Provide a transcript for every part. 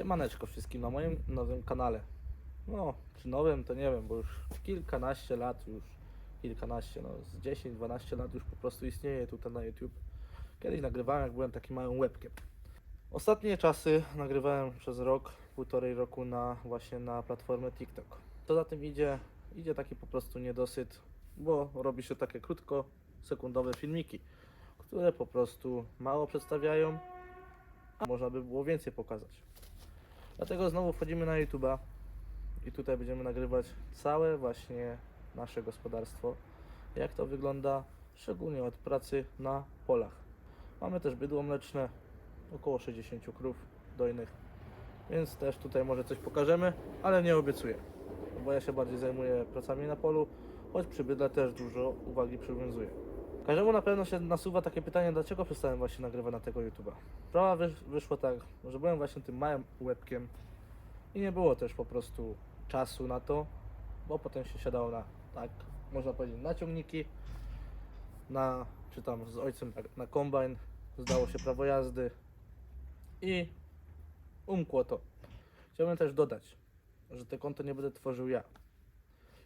Siemaneczko wszystkim na moim nowym kanale. No, czy nowym to nie wiem, bo już kilkanaście lat już, kilkanaście, no z 10-12 lat już po prostu istnieje tutaj na YouTube. Kiedyś nagrywałem, jak byłem takim małym łebkiem. Ostatnie czasy nagrywałem przez rok, półtorej roku na właśnie na platformę TikTok. To za tym idzie, idzie taki po prostu niedosyt, bo robi się takie krótko, sekundowe filmiki, które po prostu mało przedstawiają, a można by było więcej pokazać. Dlatego znowu wchodzimy na YouTube'a i tutaj będziemy nagrywać całe właśnie nasze gospodarstwo, jak to wygląda, szczególnie od pracy na polach. Mamy też bydło mleczne, około 60 krów dojnych, więc też tutaj może coś pokażemy, ale nie obiecuję, bo ja się bardziej zajmuję pracami na polu, choć przy bydle też dużo uwagi przywiązuję. Każdemu na pewno się nasuwa takie pytanie, dlaczego przestałem właśnie nagrywać na tego YouTube'a. Sprawa wysz, wyszła tak, że byłem właśnie tym małym łebkiem i nie było też po prostu czasu na to, bo potem się siadało na, tak można powiedzieć, na ciągniki, na, czy tam z ojcem na, kombajn, zdało się prawo jazdy i umkło to. Chciałbym też dodać, że te konto nie będę tworzył ja.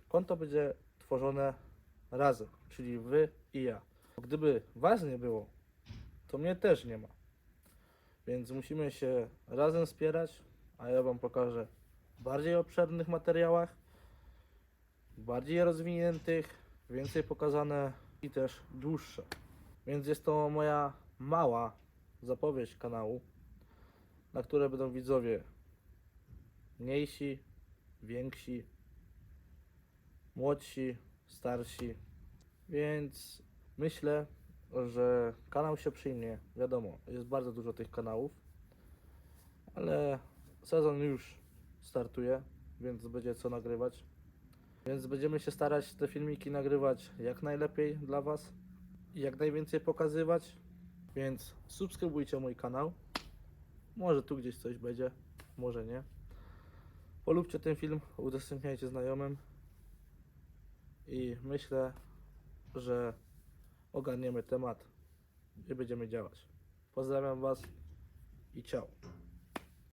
Konto będzie tworzone razem, czyli wy i ja. Gdyby was nie było, to mnie też nie ma. Więc musimy się razem wspierać, a ja wam pokażę w bardziej obszernych materiałach, bardziej rozwiniętych, więcej pokazane i też dłuższe. Więc jest to moja mała zapowiedź kanału, na które będą widzowie mniejsi, więksi, młodsi, starsi. Więc myślę, że kanał się przyjmie. Wiadomo, jest bardzo dużo tych kanałów, ale sezon już startuje, więc będzie co nagrywać. Więc będziemy się starać te filmiki nagrywać jak najlepiej dla Was i jak najwięcej pokazywać. Więc subskrybujcie mój kanał. Może tu gdzieś coś będzie, może nie. Polubcie ten film, udostępniajcie znajomym i myślę, że ogarniemy temat i będziemy działać. Pozdrawiam Was i ciao.